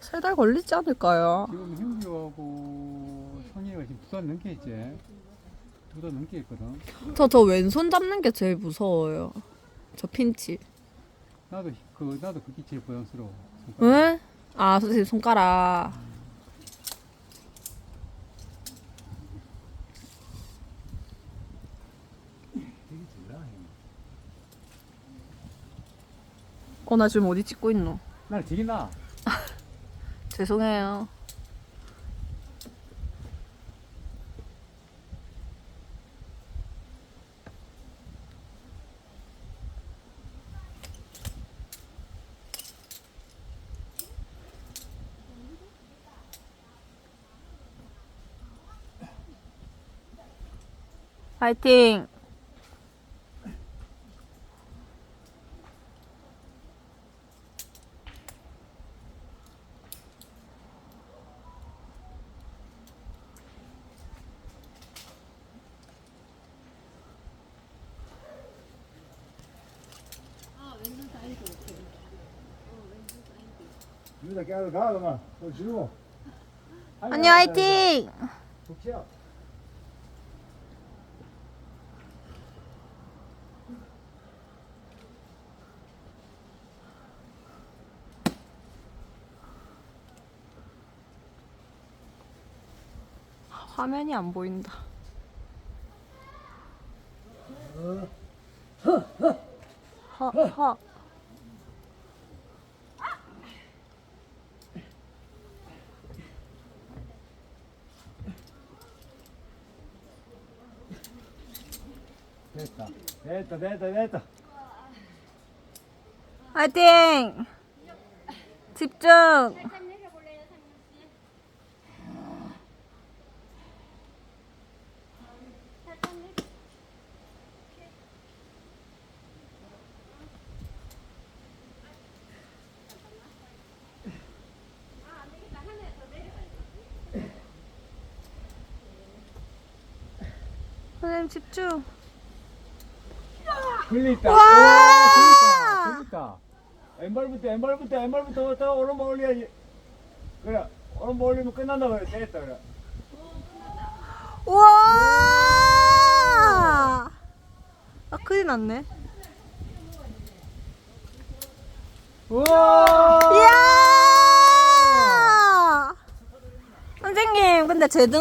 세 달 걸리지 않을까요? 지금 형규하고 성희가 지금 두달 넘게 했지. 두 달 넘게 했거든. 저 저 왼손 잡는 게 제일 무서워요. 저 핀치. 나도 그 나도 그게 제일 부담스러워. 손가락. 응? 아 선생님 손가락. 어나 지금 어디 찍고 있노? 날 되게 나. 죄송해요. 파이팅! 유다 깨알 가 그만 또 주고 언니 화이팅! 북치야 화면이 안 보인다. 허, 허. 됐다 됐다 됐다 됐다 화이팅! 집중! 선생님 집중. 걸렸다 와! 오, 걸렸다 걸렸다 왼발부터 왼발부터 왼발부터 더 오른발 올려야지 그래 오른발 올리면 끝난다 그래 됐다 그래 우와! 아, 큰일 났네. 우와 이야! 선생님, 근데 제 등.